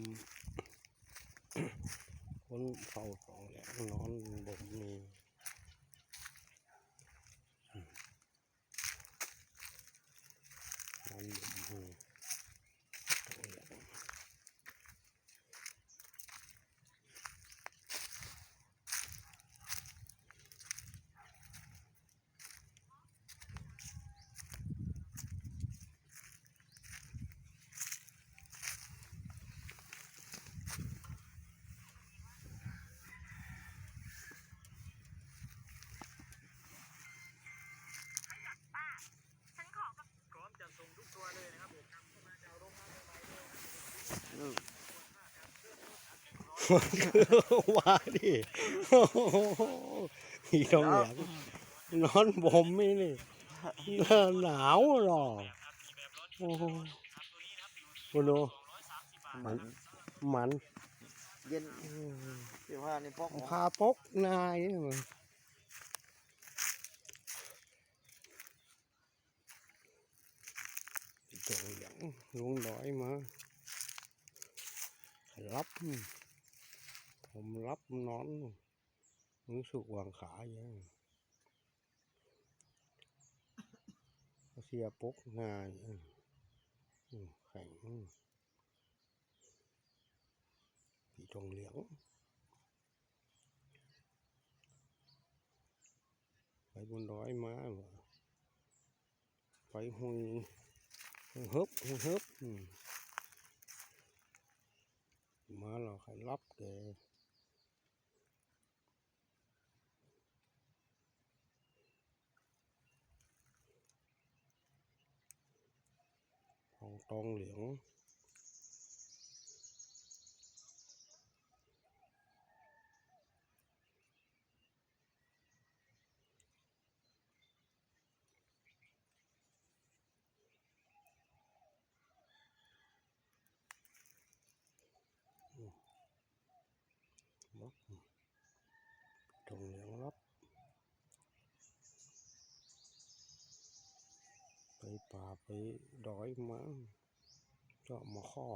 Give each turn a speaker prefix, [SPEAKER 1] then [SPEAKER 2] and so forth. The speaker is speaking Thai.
[SPEAKER 1] ำคนเฝ้าของแหลงนอนบ่มอืมนอนบ่มีของแหลง
[SPEAKER 2] พร้อมจะส่งทุกตัวเลยนะครับผมนำเข้ามาจากโรงงานใหม่ๆเลย
[SPEAKER 1] ว่าดิโอ้โหอีตรงเหลียงนอนบ่มไม่นี่หนาวหรอโอ้โหโอ้โหมันมัน
[SPEAKER 3] เย็นสิบห้านี่พก
[SPEAKER 1] พาปกนายนี่มันตรงเหลียงลุงดอยมารับ ผมรับนอนรู้สึกวางขาอย่างเสียปกงานแข็งผีตรงเหลียงไปบนดอยมาไปหุยฮึบหุยฮึบมมาเราใครรับแก ของ ตองเหลียงรับตองเหลียงรับ ไป ป่าไปดอยมาเจาะมาข้อ